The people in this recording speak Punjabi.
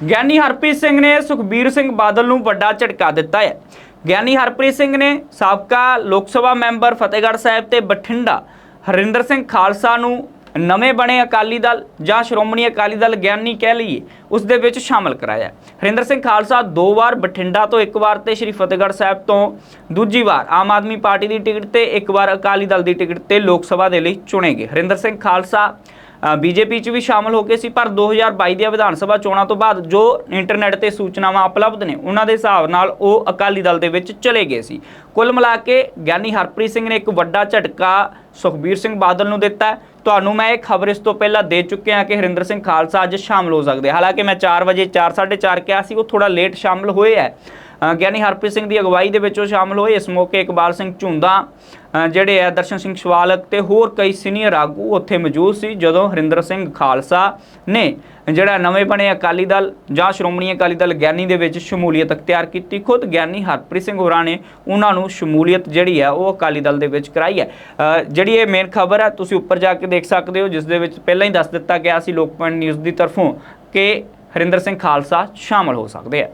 ਗਿਆਨੀ ਹਰਪ੍ਰੀਤ ਸਿੰਘ ਨੇ ਸੁਖਬੀਰ ਸਿੰਘ ਬਾਦਲ ਨੂੰ ਵੱਡਾ ਝਟਕਾ ਦਿੱਤਾ ਹੈ। ਗਿਆਨੀ ਹਰਪ੍ਰੀਤ ਸਿੰਘ ਨੇ ਸਾਬਕਾ ਲੋਕ ਸਭਾ ਮੈਂਬਰ ਫਤਿਹਗੜ੍ਹ ਸਾਹਿਬ ਤੇ ਬਠਿੰਡਾ ਹਰਿੰਦਰ ਸਿੰਘ ਖਾਲਸਾ ਨੂੰ ਨਵੇਂ ਬਣੇ ਅਕਾਲੀ ਦਲ ਜਾਂ ਸ਼੍ਰੋਮਣੀ ਅਕਾਲੀ ਦਲ ਗਿਆਨੀ ਕਹਿ ਲਈਏ, ਉਸ ਦੇ ਵਿੱਚ ਸ਼ਾਮਲ ਕਰਾਇਆ। ਹਰਿੰਦਰ ਸਿੰਘ ਖਾਲਸਾ ਦੋ ਵਾਰ ਬਠਿੰਡਾ ਤੋਂ ਇੱਕ ਵਾਰ ਤੇ ਸ਼੍ਰੀ ਫਤਿਹਗੜ੍ਹ ਸਾਹਿਬ ਤੋਂ ਦੂਜੀ ਵਾਰ ਆਮ ਆਦਮੀ ਪਾਰਟੀ ਦੀ ਟਿਕਟ ਤੇ ਇੱਕ ਵਾਰ ਅਕਾਲੀ ਦਲ ਦੀ ਟਿਕਟ ਤੇ ਲੋਕ ਸਭਾ ਦੇ ਲਈ ਚੁਣੇ ਗਏ। ਹਰਿੰਦਰ ਸਿੰਘ ਖਾਲਸਾ ਬੀਜੇਪੀ 'ਚ ਵੀ ਸ਼ਾਮਲ ਹੋ ਗਏ ਸੀ, ਪਰ 2022 ਦੀਆਂ ਵਿਧਾਨ ਸਭਾ ਚੋਣਾਂ ਤੋਂ ਬਾਅਦ ਜੋ ਇੰਟਰਨੈਟ ਤੇ ਸੂਚਨਾਵਾਂ ਉਪਲਬਧ ਨੇ, ਉਹਨਾਂ ਦੇ ਹਿਸਾਬ ਨਾਲ ਉਹ ਅਕਾਲੀ ਦਲ ਦੇ ਵਿੱਚ ਚਲੇ ਗਏ ਸੀ। ਕੁੱਲ ਮਿਲਾ ਕੇ ਗਿਆਨੀ ਹਰਪ੍ਰੀਤ ਸਿੰਘ ਨੇ ਇੱਕ ਵੱਡਾ ਝਟਕਾ ਸੁਖਬੀਰ ਸਿੰਘ ਬਾਦਲ ਨੂੰ ਦਿੱਤਾ ਤੁਹਾਨੂੰ ਮੈਂ ਇਹ ਖਬਰ ਇਸ ਤੋਂ ਪਹਿਲਾਂ ਦੇ ਚੁੱਕਿਆ ਕਿ ਹਰਿੰਦਰ ਸਿੰਘ ਖਾਲਸਾ ਅੱਜ ਸ਼ਾਮਲ ਹੋ ਸਕਦੇ ਹਾਲਾਂਕਿ ਮੈਂ 4 ਵਜੇ 4:30 ਕਿਹਾ ਸੀ, ਉਹ ਥੋੜਾ ਲੇਟ ਸ਼ਾਮਲ ਹੋਏ ਹੈ। ਗਿਆਨੀ ਹਰਪ੍ਰੀਤ ਸਿੰਘ ਦੀ ਅਗਵਾਈ ਦੇ ਵਿੱਚ ਉਹ ਸ਼ਾਮਲ ਹੋਏ। ਇਸ ਮੌਕੇ ਇਕਬਾਲ ਸਿੰਘ ਝੁੰਦਾ ਜਿਹੜੇ ਆ ਦਰਸ਼ਨ ਸਿੰਘ ਸ਼ਵਾਲਕ ਤੇ ਹੋਰ ਕਈ ਸੀਨੀਅਰ ਆਗੂ ਉੱਥੇ ਮੌਜੂਦ ਸੀ, ਜਦੋਂ ਹਰਿੰਦਰ ਸਿੰਘ ਖਾਲਸਾ ਨੇ ਜਿਹੜਾ ਨਵੇਂ ਬਣੇ ਅਕਾਲੀ ਦਲ ਜਾਂ ਸ਼੍ਰੋਮਣੀ ਅਕਾਲੀ ਦਲ ਗਿਆਨੀ ਦੇ ਵਿੱਚ ਸ਼ਮੂਲੀਅਤ ਅਖਤਿਆਰ ਕੀਤੀ, ਖੁਦ ਗਿਆਨੀ ਹਰਪ੍ਰੀਤ ਸਿੰਘ ਹੋਰਾਂ ਨੇ ਉਹਨਾਂ ਨੂੰ ਸ਼ਮੂਲੀਅਤ ਜਿਹੜੀ ਹੈ ਉਹ ਅਕਾਲੀ ਦਲ ਦੇ ਵਿੱਚ ਕਰਾਈ ਹੈ। ਜਿਹੜੀ ਇਹ ਮੇਨ ਖਬਰ ਹੈ, ਤੁਸੀਂ ਉੱਪਰ ਜਾ ਕੇ ਦੇਖ ਸਕਦੇ ਹੋ, ਜਿਸ ਦੇ ਵਿੱਚ ਪਹਿਲਾਂ ਹੀ ਦੱਸ ਦਿੱਤਾ ਗਿਆ ਸੀ ਲੋਕਪਾਲ ਨਿਊਜ਼ ਦੀ ਤਰਫੋਂ ਕਿ ਹਰਿੰਦਰ ਸਿੰਘ ਖਾਲਸਾ ਸ਼ਾਮਲ ਹੋ ਸਕਦੇ ਆ।